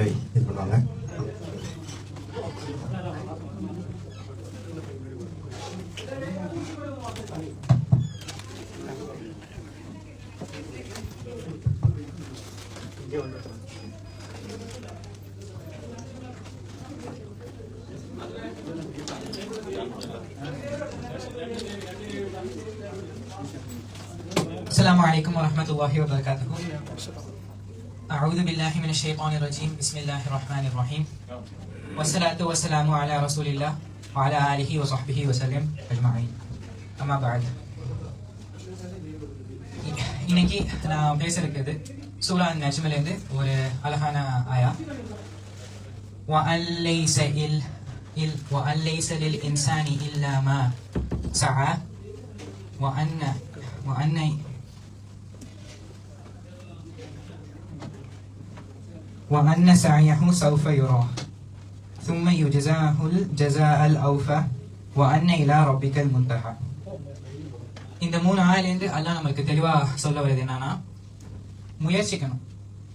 உரை இது பண்ணுவாங்க السلام عليكم ورحمة الله وبركاته أعوذ بالله من الشيطان الرجيم بسم الله الرحمن الرحيم والصلاة والسلام على رسول الله وعلى آله وصحبه وسلم أجمعين أما بعد இன்னைக்கு நான் பேச இருக்கிறது சூரா நஜ்மிலேருந்து ஒரு அழகான ஆயா وأن ليس إل إل وأن ليس للإنسان إلا ما سعى وأن وأن وأن سعيه سوف يرى ثم يجزاه الجزاء الأوفى وأن إلى ربك المنتهى இந்த மூணு ஆயிலேருந்து அல்லாஹ் நம்மளுக்கு தெளிவா சொல்ல வருது என்னன்னா முயற்சிக்கணும்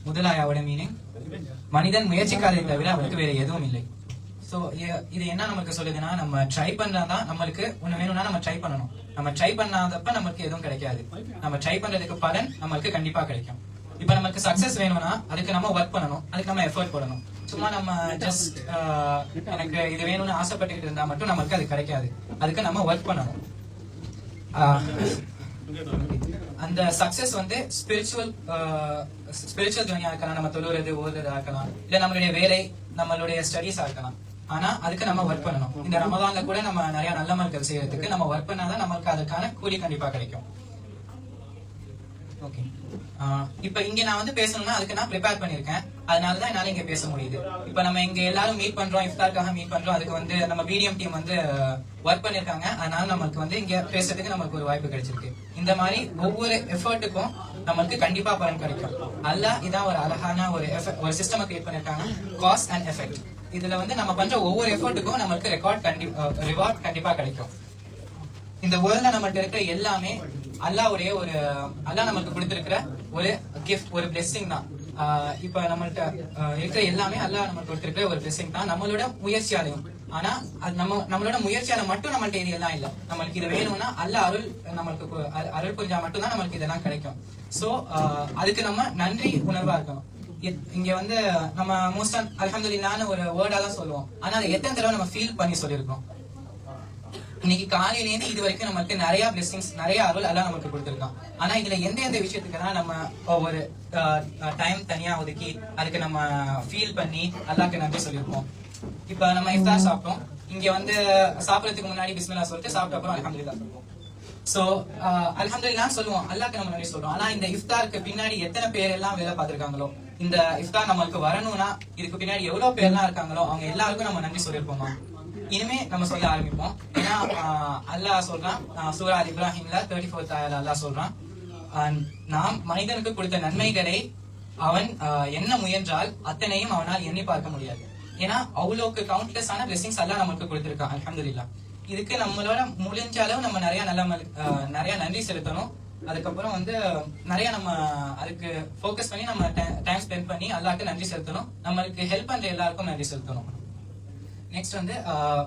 முதல் ஆயாவோட மீனிங் மனிதன் முயற்சிக்காததை தவிர அவனுக்கு வேற எதுவும் இல்லை சோ இது என்ன நமக்கு சொல்லுதுன்னா நம்ம ட்ரை பண்ணாதான் நம்மளுக்கு ஒண்ணு வேணும்னா நம்ம ட்ரை பண்ணணும் நம்ம ட்ரை பண்ணாதப்ப நமக்கு எதுவும் கிடைக்காது நம்ம ட்ரை பண்றதுக்கு பலன் நம்மளுக்கு கண்டிப்பா கிடைக்கும் இப்ப நமக்கு சக்சஸ் வேணும்னா அதுக்கு நம்ம ஒர்க் பண்ணணும். அதுக்கு நம்ம எஃபர்ட் போடணும். சும்மா நம்ம ஜஸ்ட் எனக்கு இது வேணும்னு ஆசைப்பட்டுக்கிட்டு இருந்தா மட்டும் நமக்கு அது கிடைக்காது. அதுக்கு நம்ம ஒர்க் பண்ணணும். அந்த சக்சஸ் வந்து ஸ்பிரிச்சுவல் ஸ்பிரிச்சுவல் ஜேர்னியா இருக்கலாம். நம்ம தொழுறது ஓதுறதா இருக்கலாம். இல்ல நம்மளுடைய வேலை நம்மளுடைய ஸ்டடீஸா இருக்கலாம். ஆனா அதுக்கு நம்ம ஒர்க் பண்ணணும். இந்த ரமதான்ல கூட நம்ம நிறைய நல்ல மக்கள் செய்யறதுக்கு நம்ம ஒர்க் பண்ணாதான் நமக்கு அதுக்கான கூலி கண்டிப்பா கிடைக்கும். ஓகே இப்ப இங்க நான் வந்து பேசணும்னா அதுக்கு நான் ப்ரிப்பேர் பண்ணிருக்கேன் அதனாலதான் என்னால இங்க பேச முடியுது. இப்ப நம்ம இங்க எல்லாரும் மீட் பண்றோம் இஃப்தாருக்காக மீட் பண்றோம். அதுக்கு வந்து நம்ம பிடிஎம் டீம் வந்து ஒர்க் பண்ணிருக்காங்க அதனால நமக்கு வந்து இங்க பேசுறதுக்கு நமக்கு ஒரு வாய்ப்பு கிடைச்சிருக்கு. இந்த மாதிரி ஒவ்வொரு எஃபர்ட்டுக்கும் நமக்கு கண்டிப்பா பலன் கிடைக்கும். அல்ல இதான் ஒரு அழகான ஒரு ஒரு சிஸ்டம் கிரியேட் பண்ணிருக்காங்க காஸ்ட் அண்ட் எஃபெக்ட் இதுல வந்து நம்ம பண்ற ஒவ்வொரு எஃபர்ட்டுக்கும் நமக்கு ரெக்கார்ட் கண்டிப்பா ரிவார்ட் கண்டிப்பா கிடைக்கும். இந்த வேர்ல்ட்ல நம்மகிட்ட இருக்கிற எல்லாமே அல்லாவுடைய ஒரு அல்லாஹ் நமக்கு கொடுத்திருக்கிற ஒரு கிஃப்ட் ஒரு பிளெஸிங் தான். ஆஹ் இப்ப நம்மள்ட்ட இருக்கிற எல்லாமே அல்லாஹ் நமக்கு கொடுத்திருக்கிற ஒரு பிளெஸிங் தான். நம்மளோட முயற்சியாலையும். ஆனா அது நம்ம நம்மளோட முயற்சியால மட்டும் நம்மள்ட்ட இது எல்லாம் இல்ல. நம்மளுக்கு இது வேணும்னா அல்லாஹ் அருள் நம்மளுக்கு அருள் புரிஞ்சா மட்டும் தான் நம்மளுக்கு இதெல்லாம் கிடைக்கும். சோ அதுக்கு நம்ம நன்றி உணர்வா இருக்கணும். இங்க வந்து நம்ம மோஸ்ட் அலமதுல்லான்னு ஒரு வேர்டா தான் சொல்லுவோம். ஆனா அதை எத்தனை தடவை நம்ம ஃபீல் பண்ணி சொல்லியிருக்கோம் இன்னைக்கு காலையில இருந்து இது வரைக்கும் நமக்கு நிறைய பிளெஸிங்ஸ் நிறைய அருள் எல்லாம் நமக்கு கொடுத்திருக்கான். ஆனா இதுல எந்த எந்த விஷயத்துக்குலாம் நம்ம ஒரு டைம் தனியா ஒதுக்கி அதுக்கு நம்ம ஃபீல் பண்ணி அல்லாஹ்க்கு நன்றி சொல்லியிருப்போம். இப்ப நம்ம இஃப்தார் சாப்பிட்டோம். இங்க வந்து சாப்பிடறதுக்கு முன்னாடி பிஸ்மில்லா சொல்லிட்டு சாப்பிட்ட அப்புறம் அல்ஹம்துலில்லாஹ் சொல்லுவோம். சோ அல்ஹம்துலில்லாஹ் சொல்லுவோம். அல்லாஹ்க்கு நம்ம நன்றி சொல்றோம். ஆனா இந்த இஃப்தாருக்கு பின்னாடி எத்தனை பேர் எல்லாம் வேலை பார்த்திருக்காங்களோ? இந்த இஃப்தார் நம்மளுக்கு வரணும்னா இதுக்கு பின்னாடி எவ்வளவு பேர்லாம் இருக்காங்களோ அவங்க எல்லாருக்கும் நம்ம நன்றி சொல்லியிருப்போமா. இனிமே நம்ம சொல்ல ஆரம்பிப்போம். ஏன்னா ஆஹ், அல்லாஹ் சொல்றான் சூரா அல் இப்ராஹிம்ல தேர்ட்டி ஃபோர்த் அல்லாஹ் சொல்றான் நாம் மனிதனுக்கு கொடுத்த நன்மைகளை அவன் என்ன முயன்றால் அத்தனையும் அவனால் எண்ணி பார்க்க முடியாது. ஏன்னா அவ்வளோக்கு கவுண்ட்லெஸ் ஆன பிளெஸிங்ஸ் எல்லாம் நமக்கு கொடுத்திருக்கான் அலமதுல்லா இதுக்கு நம்மளோட முடிஞ்ச அளவு நம்ம நிறைய நல்ல நிறைய நன்றி செலுத்தணும். அதுக்கப்புறம் வந்து நிறைய நம்ம அதுக்கு ஃபோக்கஸ் பண்ணி நம்ம டைம் ஸ்பெண்ட் பண்ணி அல்லாஹ்க்கு நன்றி செலுத்தணும். நம்மளுக்கு ஹெல்ப் பண்ற எல்லாருக்கும் நன்றி செலுத்தணும். நெக்ஸ்ட் வந்து ஆஹ்,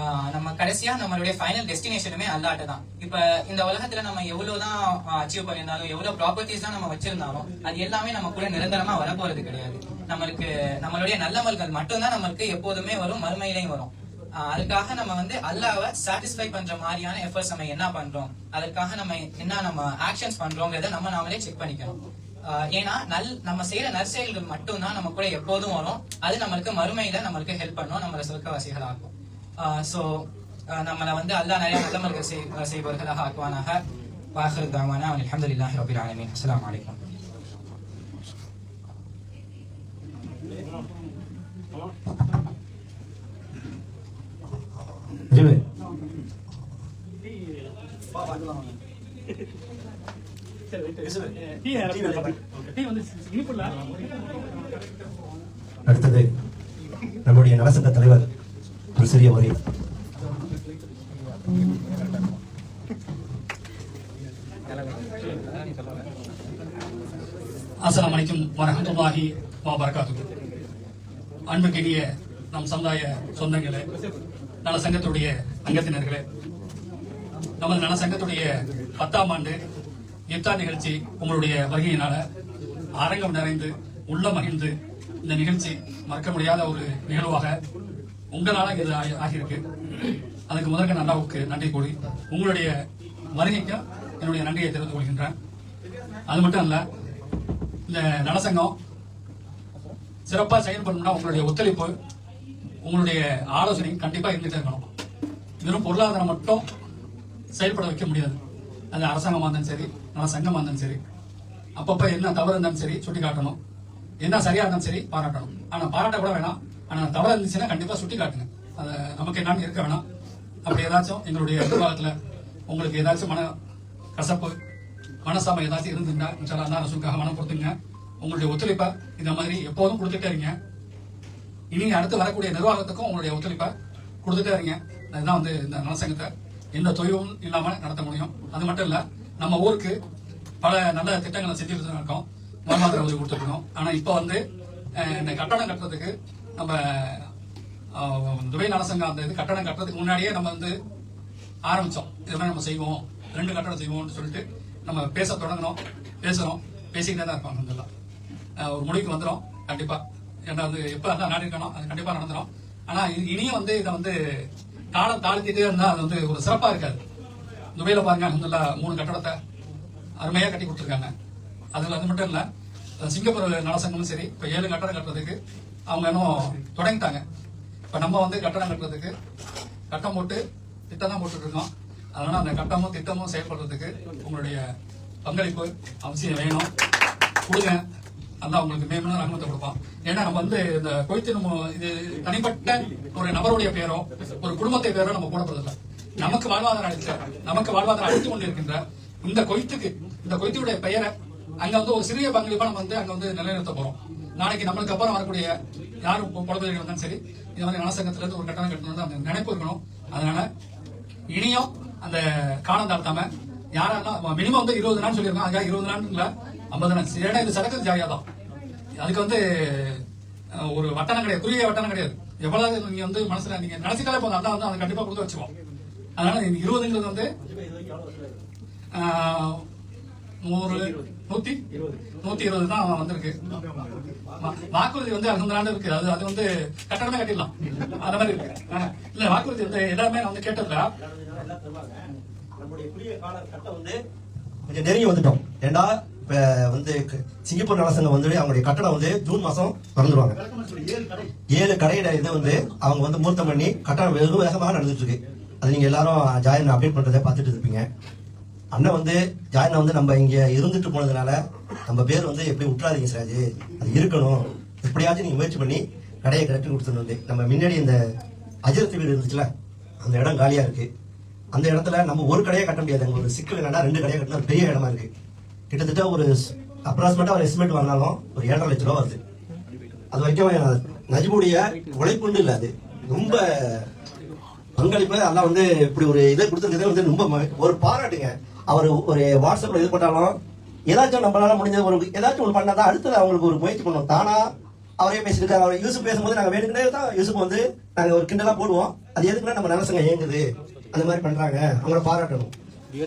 ஆஹ், நம்ம கடைசியா நம்மளுடைய ஃபைனல் டெஸ்டினேஷனுமே அல்லாட்டு தான். இப்ப இந்த உலகத்துல நம்ம எவ்வளவுதான் அச்சீவ் பண்ணியிருந்தாலும் எவ்வளவு ப்ராப்பர்ட்டிஸ் தான் நம்ம வச்சிருந்தாலும் அது எல்லாமே நம்ம கூட நிரந்தரமா வரப்போறது கிடையாது. நம்மளுக்கு நம்மளுடைய நல்லமல்கள் மட்டும்தான் நம்மளுக்கு எப்போதுமே வரும் மறுமையிலையும் வரும். ஆஹ், அதுக்காக நம்ம வந்து அல்லாவை சாட்டிஸ்ஃபை பண்ற மாதிரியான எஃபர்ட்ஸ் நம்ம என்ன பண்றோம்? அதற்காக நம்ம என்ன நம்ம ஆக்ஷன்ஸ் பண்றோங்கிறத நம்ம நாமளே செக் பண்ணிக்கணும். ஏன்னா நல் நம்ம செய்யற நற்செயல்கள் மட்டும்தான் நம்ம கூட எப்போதும் வரும். அது நம்மளுக்கு மறுமையில நம்மளுக்கு ஹெல்ப் பண்ணும் நம்மள சொர்க்கவாசிகள் ஆக்கும் சோ நம்மள வந்து அல்லாஹ் நிறைய நல்லமல்கள் செய்- செய்பவர்களாக ஆக்குவானாக. வாஹர் தாவானா அல்ஹம்துலில்லாஹி ரபில் ஆலமீன் அஸ்ஸலாமு அலைக்கும் ஜிபு அடுத்தது நம்முடைய நலசங்க தலைவர் ஒரு சிறிய உரை அஸ்ஸலாமு அலைக்கும் வரஹ்மத்துல்லாஹி வரகாத்து அன்புக்கினிய நம் சமுதாய சொந்தங்களே நல சங்கத்துடைய அங்கத்தினர்களே நமது நல சங்கத்துடைய பத்தாம் ஆண்டு இப்தார் நிகழ்ச்சி உங்களுடைய வருகையினால அரங்கம் நிறைந்து உள்ள மகிழ்ந்து இந்த நிகழ்ச்சி மறக்க முடியாத ஒரு நிகழ்வாக உங்களால இது ஆகி- ஆகியிருக்கு. அதுக்கு முதற்க அல்லாவுக்கு நன்றி கூறி உங்களுடைய வருகைக்கு என்னுடைய நன்றியை தெரிந்து கொள்கின்றேன். அது மட்டும் அல்ல இந்த நலசங்கம் சிறப்பாக செயல்படணும்னா உங்களுடைய ஒத்துழைப்பு உங்களுடைய ஆலோசனை கண்டிப்பாக இருந்துகிட்டே இருக்கணும். வெறும் பொருளாதாரம் மட்டும் செயல்பட வைக்க முடியாது. அது அரசாங்கமாக இருந்தாலும் சரி நல்ல சங்கமாக இருந்தாலும் சரி அப்பப்போ என்ன தவறு இருந்தாலும் சரி சுட்டி காட்டணும் என்ன சரியாக இருந்தாலும் சரி பாராட்டணும். ஆனால் பாராட்ட கூட வேணாம். ஆனால் தவறு இருந்துச்சுன்னா கண்டிப்பாக சுட்டி காட்டுங்க அது நமக்கு என்னன்னு இருக்க வேணாம். அப்படி ஏதாச்சும் எங்களுடைய நிர்வாகத்தில் உங்களுக்கு ஏதாச்சும் மன கசப்பு மனசாம ஏதாச்சும் இருந்துட்டா சார் அந்த அரசுக்காக மனம் கொடுத்துங்க. உங்களுடைய ஒத்துழைப்பை இந்த மாதிரி எப்போதும் கொடுத்துட்டே இருங்க. இனி அடுத்து வரக்கூடிய நிர்வாகத்துக்கும் உங்களுடைய ஒத்துழைப்பை கொடுத்துட்டே இருங்க. அதுதான் வந்து இந்த நலசங்கத்தை எந்த தொய்வும் இல்லாம நடத்த முடியும். அது மட்டும் இல்ல நம்ம ஊருக்கு பல நல்ல திட்டங்களை செஞ்சுட்டு இருக்கோம் வருமானத்தை உதவி கொடுத்துருக்கோம். ஆனா இப்போ வந்து இந்த கட்டணம் கட்டுறதுக்கு நம்ம துபை நலசங்கம் அந்த இது கட்டணம் கட்டுறதுக்கு முன்னாடியே நம்ம வந்து ஆரம்பிச்சோம். இது மாதிரி நம்ம செய்வோம். ரெண்டு கட்டணம் செய்வோம்னு சொல்லிட்டு நம்ம பேச தொடங்கணும் பேசுறோம். பேசிக்கிட்டே தான் இருப்பாங்க இதெல்லாம் ஒரு முடிவுக்கு வந்துடும் கண்டிப்பா. ஏன்னா வந்து எப்ப எல்லாம் இருக்கணும் அது கண்டிப்பா நடந்துடும் ஆனா இனியும் வந்து இதை வந்து காலம் தாழ்த்திட்டே இருந்தா அது வந்து ஒரு சிறப்பா இருக்காது. துபையில பாருங்க அல்ஹம்துலில்லாஹ் மூணு கட்டடத்தை அருமையா கட்டி கொடுத்துருக்காங்க. அதுல அது மட்டும் இல்ல சிங்கப்பூர் நலசங்கமும் சரி இப்ப ஏழு கட்டடம் கட்டுறதுக்கு அவங்க இன்னும் தொடங்கிட்டாங்க. இப்ப நம்ம வந்து கட்டடம் கட்டுறதுக்கு கட்டம் போட்டு திட்டம் தான் போட்டுட்டு இருக்கோம். அதனால அந்த கட்டமும் திட்டமும் செயல்படுறதுக்கு உங்களுடைய பங்களிப்பு அவசியம் வேணும். கொடுங்க. அதான் அவங்களுக்கு மேம்படும் ரகமத்தை கொடுப்பான் ஏன்னா நம்ம வந்து இந்த கொய்த்து நம்ம இது தனிப்பட்ட ஒரு நபருடைய பேரோ ஒரு குடும்பத்தை பேரோ நம்ம போடப்படுறதில்ல நமக்கு வாழ்வாதாரம் அளித்த நமக்கு வாழ்வாதாரம் அளித்துக் கொண்டிருக்கின்ற இந்த கொய்த்துக்கு இந்த கொய்த்துடைய பெயரை அங்க வந்து ஒரு சிறிய பங்களிப்பா நம்ம வந்து அங்க வந்து நிலைநிறுத்த போறோம். நாளைக்கு நம்மளுக்கு அப்புறம் வரக்கூடிய யாரும் குழந்தைகள் இருந்தாலும் சரி இந்த மாதிரி நலசங்கத்துல இருந்து ஒரு கட்டணம் கட்டணும் அந்த நினைப்பு இருக்கணும். அதனால இனியும் அந்த காலம் தாழ்த்தாம யாரெல்லாம் மினிமம் வந்து இருபது நாள் சொல்லியிருக்கோம் அதுக்காக இருபது நாள் ஐம்பது ஏன்னா இது சரக்கு ஜாலியா தான் அதுக்கு வந்து ஒரு வட்டணம் கிடையாது. குறுகிய வட்டணம் கிடையாது. எவ்வளவு நீங்க வந்து மனசுல நீங்க நினைச்சிட்டாலே போதும். அதான் வந்து அதை கண்டிப்பா கொடுத்து வச்சுக்குவோம். அதனால இருபதுங்கிறது வந்து நூறு நூத்தி? நூத்தி இருபது தான் வந்திருக்கு. வாக்குறுதி வந்து அந்த நாள் இருக்கு. அது அது வந்து கட்டணமே கட்டிடலாம். அந்த மாதிரி இருக்கு. இல்ல வாக்குறுதி வந்து எல்லாமே நான் வந்து கேட்டதுல நம்முடைய குறுகிய கால கட்டம் வந்து கொஞ்சம் நெருங்கி வந்துட்டோம். ஏண்டா? இப்போ வந்து சிங்கப்பூர் நலசங்கம் வந்து அவங்களுடைய கட்டடம் வந்து ஜூன் மாசம் திறந்துருவாங்க. ஏழு கடையில இது வந்து அவங்க வந்து மூர்த்தம் பண்ணி கட்டடம் வெகு வேகமாக நடந்துட்டு இருக்கு அது நீங்க எல்லாரும் ஜாயின் அப்டேட் பண்றதை பார்த்துட்டு இருப்பீங்க. அண்ணன் வந்து ஜாயினை வந்து நம்ம இங்க இருந்துட்டு போனதுனால நம்ம பேர் வந்து எப்படி விட்டுறாதீங்க சிராஜ் அது இருக்கணும். எப்படியாச்சும் நீங்க முயற்சி பண்ணி கடையை கட்டி கொடுத்துட்டு வந்து நம்ம முன்னாடி இந்த அஜரத்து வீடு இருந்துச்சுல அந்த இடம் காலியா இருக்கு. அந்த இடத்துல நம்ம ஒரு கடையை கட்ட முடியாது. அங்கே ஒரு சிக்கல் என்னன்னா ரெண்டு கடையை கட்டினா பெரிய இடமா இருக்கு. கிட்டத்தட்ட ஒரு அப்ராக்சிமேட்டா ஒரு எஸ்டிமேட் வந்தாலும் ஒரு ஏழரை லட்ச ரூபா வருது. அது வரைக்கும் நஜிபுடைய உழைப்புண்டு இல்லை அது. ரொம்ப பங்களிப்பு அதெல்லாம் வந்து இப்படி ஒரு இதை கொடுத்துருக்கதே வந்து ரொம்ப ஒரு பாராட்டுங்க. அவர் ஒரு வாட்ஸ்அப்ல இது பண்ணாலும் ஏதாச்சும் நம்மளால முடிஞ்சது ஒரு ஏதாச்சும் ஒன்று பண்ணாதான் அடுத்தது அவங்களுக்கு ஒரு முயற்சி பண்ணுவோம் தானா அவரே பேசியிருக்காரு அவர் யூசுப் பேசும்போது நாங்கள் வேணுங்கனே தான் யூசுப் வந்து நாங்கள் ஒரு கிண்டலாக போடுவோம். அது எதுக்குன்னா நம்ம நிலசங்க இயங்குது. அந்த மாதிரி பண்றாங்க. அவங்கள பாராட்டணும்.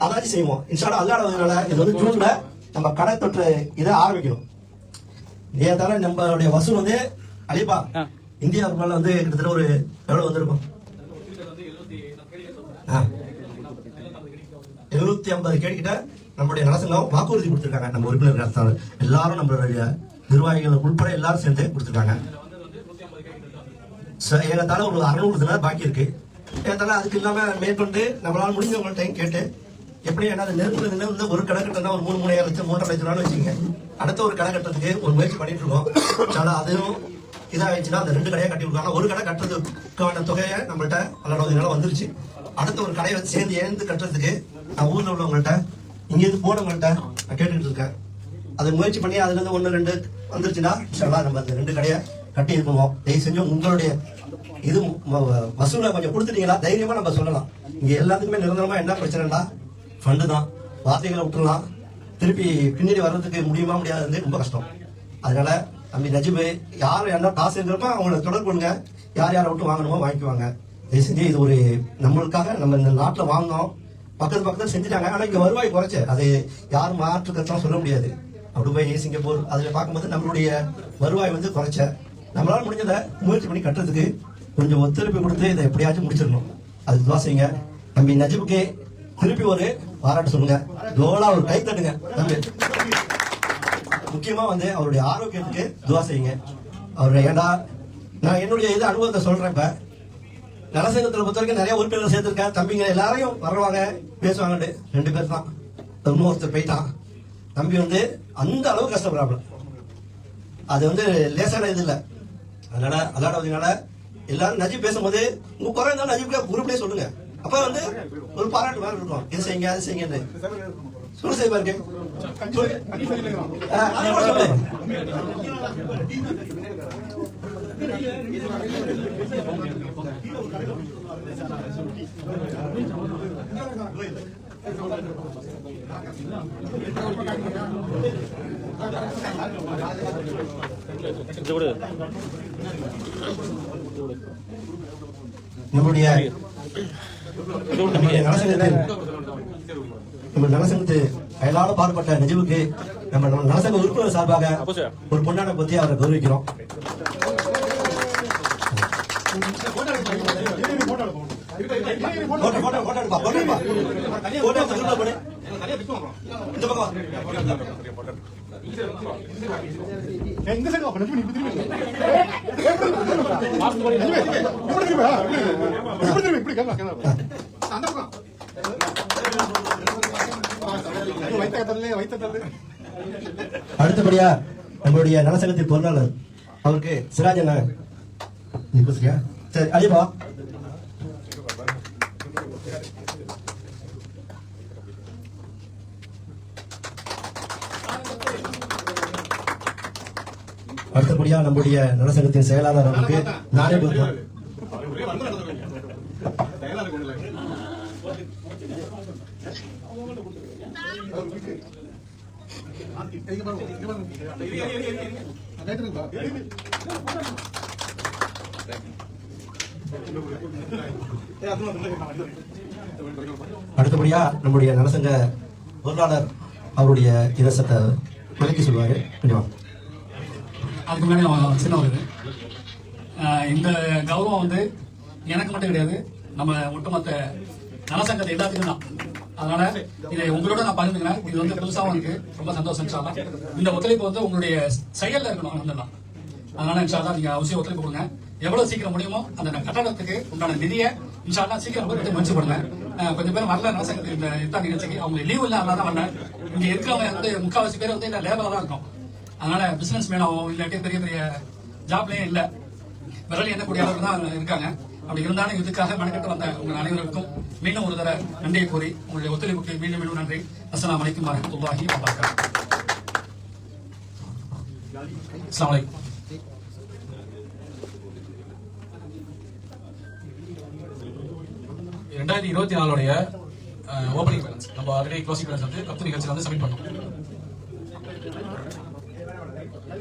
அதாச்சும் செய்வோம். இன்ஷால்லா அல்லாடதுனால இது வந்து ஜூன்ல நம்ம கடை தொற்று இதை ஆரம்பிக்கணும். ஏதால நம்மளுடைய வசூல் வந்து அலிபா இந்தியா மேல வந்து கிட்டத்தட்ட ஒரு எவ்வளவு வந்திருக்கும்? எழுநூத்தி ஐம்பது கேட்டுக்கிட்ட நம்மளுடைய நலசங்கம் வாக்குறுதி கொடுத்திருக்காங்க. நம்ம உறுப்பினர்கள் அரசாங்கம். எல்லாரும் நம்மளுடைய நிர்வாகிகள் உட்பட எல்லாரும் சேர்ந்து கொடுத்திருக்காங்க. ச- ஏறத்தாழ ஒரு அறுநூறு தினம் பாக்கி இருக்கு. ஏறத்தாழ அதுக்கு இல்லாம மேற்கொண்டு நம்மளால முடிஞ்சவங்கள்ட்டையும் கேட்டு எப்படி என்ன நெருப்புல நின்று ஒரு கடை ஒரு மூணு மூணாயிரம் லட்சம் மூன்றரை லட்சம் ரூபான்னு வச்சுக்கோங்க. அடுத்த ஒரு கடை கட்டுறதுக்கு ஒரு முயற்சி பண்ணிட்டு இருக்கோம். அதனால அதுவும் இதாகிடுச்சுன்னா அந்த ரெண்டு கடையை கட்டி கொடுக்காங்க ஒரு கடை கட்டுறதுக்கான தொகையை நம்மள்ட்ட பல்லடவதுனால வந்துருச்சு. அடுத்த ஒரு கடையை வச்சு சேர்ந்து ஏந்து கட்டுறதுக்கு நான் ஊர்ல உள்ளவங்கள்ட்ட இங்கேருந்து போனவங்கள்ட்ட நான் கேட்டுக்கிட்டு இருக்கேன். அது முயற்சி பண்ணி அதுல இருந்து ரெண்டு வந்துருச்சுன்னா இன்ஷால்லா நம்ம அந்த ரெண்டு கடையை கட்டி இருக்கோம். தயவு செஞ்சு உங்களுடைய இது வசூலை கொஞ்சம் கொடுத்துட்டீங்களா? தைரியமா நம்ம சொல்லலாம். இங்க எல்லாத்துக்குமே நிரந்தரமா என்ன பிரச்சனைனா ஃபண்டு தான். வார்த்தைகளை விட்டுலாம் திருப்பி பின்னாடி வர்றதுக்கு முடியுமா முடியாதுன்னு ரொம்ப கஷ்டம். அதனால தம்பி நஜிபு யார் என்ன காசு இருக்கிறப்ப அவங்கள தொடர்பு பண்ணுங்க யார் யாரை விட்டு வாங்கணுமோ வாங்கிக்குவாங்க. தயவு செஞ்சு இது ஒரு நம்மளுக்காக நம்ம இந்த நாட்டில் வாங்கினோம் பக்கத்து பக்கத்தில் செஞ்சுட்டாங்க. ஆனால் இங்கே வருவாய் குறைச்சு. அது யாரும் மாற்றுக்கிறதுலாம் சொல்ல முடியாது. துபாய் சிங்கப்பூர் அதில் பார்க்கும்போது நம்மளுடைய வருவாய் வந்து குறைச்ச. நம்மளால முடிஞ்சதை முயற்சி பண்ணி கட்டுறதுக்கு கொஞ்சம் ஒத்துழைப்பு கொடுத்து இதை எப்படியாச்சும் முடிச்சிடணும். அது தோசைங்க செய்யுங்க. நஜிபுக்கு திருப்பி ஒரு பாராட்டு சொல்லுங்க. ஜோலா ஒரு கை தட்டுங்க. தம்பி. முக்கியமா வந்து அவருடைய ஆரோக்கியத்துக்கு துவா செய்யுங்க. அவர் ஏண்டா நான் என்னுடைய இது அனுபவத்தை சொல்றேன் இப்ப. நலசங்கத்தில் பொறுத்த வரைக்கும் நிறைய உறுப்பினர்கள் சேர்த்திருக்கேன் தம்பிங்க எல்லாரையும் வருவாங்க பேசுவாங்க ரெண்டு பேர் தான். இன்னொருத்தர் போயிட்டான். தம்பி வந்து அந்த அளவு கஷ்டப்படுறாப்ல அது வந்து லேசான இது இல்லை. அதனால அதாடவதுனால எல்லாரும் நஜீப் பேசும்போது உங்க குறை இருந்தாலும் நஜீப்ல உருப்படியே சொல்லுங்க. அப்ப வந்து ஒரு பாராட்டு மாதிரி இருக்கும். இது செய்யுங்க அது செய்யுங்க சொல்லு. மாதிரி சொல்லு. நம்முடைய நம்ம நலசங்கத்து அயலால பாடுபட்ட நிஜவுக்கு நம்ம நம்ம நலசங்க உறுப்பினர் சார்பாக ஒரு பொன்னாட பத்தி அவரை கௌரவிக்கிறோம் போட்டோ போட்டோ போட்டோ எடுப்பா போட்டோ எடுப்பா அடுத்தபடியா நம்மளுடைய நலசங்கத்தின் பொருளாளர் அவருக்கு சிராஜ் அண்ணா சரி அழிப்பா அடுத்தபடியா நம்முடைய நலசங்கத்தின் செயலாளர் அவருக்கு நானே அடுத்தபடியா நம்முடைய நலசங்க பொருளாளர் அவருடைய தினசத்தை விளக்கி சொல்லுவாரு கொஞ்சம் அதுக்கு முன்னாடி அவன் சின்னவர் இந்த கௌரவம் வந்து எனக்கு மட்டும் கிடையாது. நம்ம ஒட்டுமொத்த நலசங்கத்தை எல்லாத்துக்கும் தான். அதனால இதை உங்களோட நான் பகிர்ந்துக்கிறேன். இது வந்து புதுசாகவும் இருக்கு. ரொம்ப சந்தோஷம் இன்ஷா இந்த ஒத்துழைப்பு வந்து உங்களுடைய செயல்ல இருக்கணும் அல்ஹம்துலில்லாஹ். அதனால இன்ஷா நீங்க அவசியம் ஒத்துழைப்பு கொடுங்க. எவ்வளவு சீக்கிரம் முடியுமோ அந்த கட்டணத்துக்கு உண்டான நிதியை இன்ஷா சீக்கிரம் போய் முயற்சி பண்ணுங்க கொஞ்சம் பேர் வரல இந்த இத்தா நிகழ்ச்சிக்கு. அவங்க லீவ் இல்லாம தான் வரல இங்க இருக்கிறவங்க வந்து முக்காவாசி பேர் வந்து இல்ல லேபரா தான் இருக்கும். அதனால பிசினஸ் மேனாவோ இல்லாட்டி பெரிய பெரிய ஜாப்லயும் இல்ல. விரல் எண்ணக்கூடிய அளவுக்கு தான் இருக்காங்க. அப்படி இருந்தாலும் இதுக்காக மெனக்கெட்டு வந்த உங்கள் அனைவருக்கும் மீண்டும் ஒரு தடவை நன்றியை கூறி உங்களுடைய ஒத்துழைப்புக்கு மீண்டும் மீண்டும் நன்றி. அஸ்லாம் அலைக்கும் வரமத்துல்லாஹி வபரகாத்துஹு. அஸ்ஸலாமு அலைக்கும். ரெண்டாயிரத்தி இருபத்தி நாலுடைய ஓப்பனிங் பேலன்ஸ் நம்ம ஆல்ரெடி க்ளோசிங் பேலன்ஸ் வந்து கப்பு நிகழ்ச்சியில் வந்து சப்மிட் பண்ணோம். அடுத்தபடியா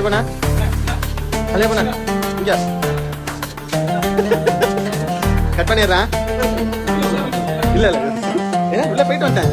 Halil pa na? Halil pa na? Cut பண்ணிடுறேன் இல்லை இல்லை ஏன்னா உள்ளே போயிட்டு வந்தேன்